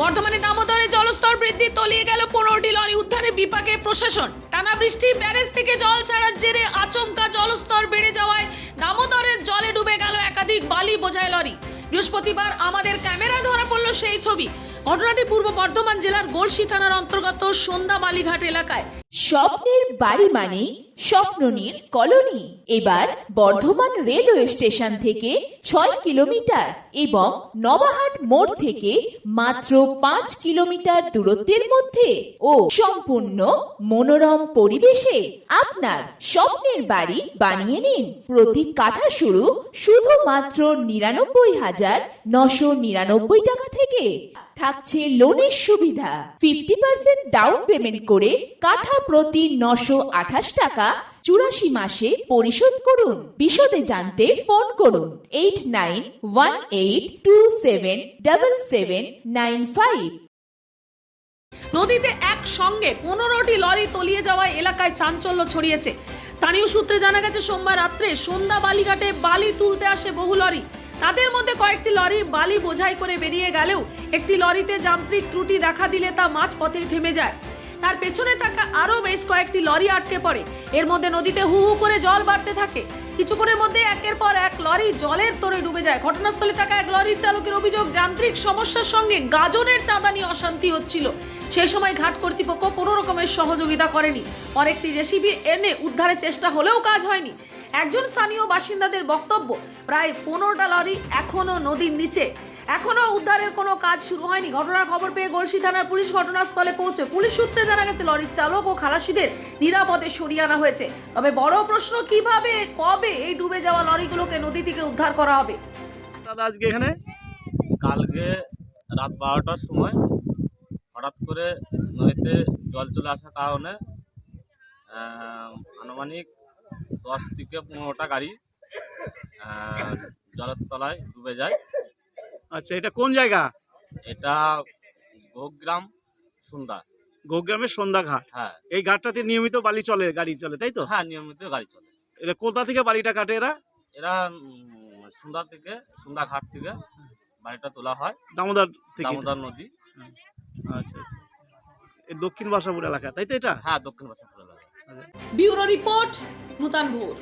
বর্ধমানে দামোদরে জলস্তর বৃদ্ধি তলিয়ে গেল পনেরোটি লরি উদ্ধারে বিপাকে প্রশাসন। টানা বৃষ্টি, ব্যারেজ থেকে জল ছাড়ার জেরে আচমকা জলস্তর বেড়ে যাওয়ায় দামোদরের জলে ডুবে গেল একাধিক বালি বোঝায় লরি। বৃহস্পতিবার আমাদের ক্যামেরা ধরা পড়ল সেই ছবি। ঘটনাটি পূর্ব বর্ধমান জেলার গোলসি থানার অন্তর্গত সন্ধ্যা বালিঘাট এলাকায়। স্বপ্নের বাড়ি মানে স্বপ্ননীর কলোনি। এবার বর্ধমান রেলওয়ে স্টেশন থেকে ছয় কিলোমিটার এবং নবাহাট মোড় থেকে মাত্র পাঁচ কিলোমিটার দূরত্বের মধ্যে ও সম্পূর্ণ মনোরম পরিবেশে আপনার স্বপ্নের বাড়ি বানিয়ে নিন। প্রতি কাঠা শুরু শুধুমাত্র নিরানব্বই হাজার নশো নিরানব্বই টাকা থেকে। থাকছে লোনের সুবিধা। ফিফটি পার্সেন্ট ডাউন পেমেন্ট করে কাঠা প্রতি নশো আঠাশ টাকা চুরাশি মাসে পরিশোধ করুন। বিশদে জানতে ফোন করুন eight nine one eight two seven double seven nine five নদীতে একসঙ্গে পনেরোটি লরি তলিয়ে যাওয়ায় এলাকায় চাঞ্চল্য ছড়িয়েছে। স্থানীয় সূত্রে জানা গেছে, সোমবার রাত্রে সন্ধ্যা বালিঘাটে বালি তুলতে আসে বহু লরি। তাদের মধ্যে কয়েকটি লরি বালি বোঝাই করে বেরিয়ে গেলেও একটি লরিতে যান্ত্রিক ত্রুটি দেখা দিলে তা মাঝ পথেই থেমে যায়। তার পেছনে থাকা আরও বেশ কয়েকটি লরি আটকে পড়ে। এর মধ্যে নদীতে হু হু করে জল বাড়তে থাকে। কিছুক্ষণের মধ্যে একের পর এক লরি জলের তোরে ডুবে যায়। ঘটনাস্থলে থাকা এক লরির চালকের অভিযোগ, যান্ত্রিক সমস্যার সঙ্গে গাজনের চাঁদা নিয়ে অশান্তি হচ্ছিল। সেই সময় ঘাট কর্তৃপক্ষ কোনো রকমের সহযোগিতা করেনি। পরে একটি জেসিবি এনে উদ্ধারের চেষ্টা হলেও কাজ হয়নি। একজন স্থানীয় বাসিন্দাদের বক্তব্য প্রায় পনেরোটা লরি এখনও নদীর নিচে। এখনও উদ্ধারের কোনো কাজ শুরু হয়নি। ঘটনার খবর পেয়ে গলসি থানার পুলিশ ঘটনাস্থলে পৌঁছে। পুলিশ সূত্রে জানা গেছে লরির চালক ও খালাসিদের নিরাপদে সরিয়ে আনা হয়েছে। তবে বড় প্রশ্ন কীভাবে কবে এই ডুবে যাওয়া লরিগুলোকে নদী থেকে উদ্ধার করা হবে? দাদা আজকে এখানে? কালকে রাত বারোটার সময় হঠাৎ করে নদীতে জল চলে আসার কারণে আনুমানিক দশ থেকে পনেরোটা গাড়ি জলের তলায় ডুবে যায়। আচ্ছা এটা কোন জায়গা? এটা গোগ্রাম সন্ধ্যা। গোগ্রামের সন্ধ্যা ঘাট। হ্যাঁ। এই ঘাটটাতে নিয়মিত বালি চলে গাড়ি চলে তাই তো? হ্যাঁ নিয়মিত গাড়ি চলে। এটা কোথা থেকে বালিটা কাটে এরা? এরা সন্ধ্যা থেকে সুন্দর ঘাট থেকে বাড়িটা তোলা হয়। দামোদর দামোদর নদী। আচ্ছা আচ্ছা। এই দক্ষিণ বাসাপুর এলাকা তাই তো এটা? হ্যাঁ দক্ষিণ বাসাপুর এলাকা। ব্যুরো রিপোর্ট নূতন ভোর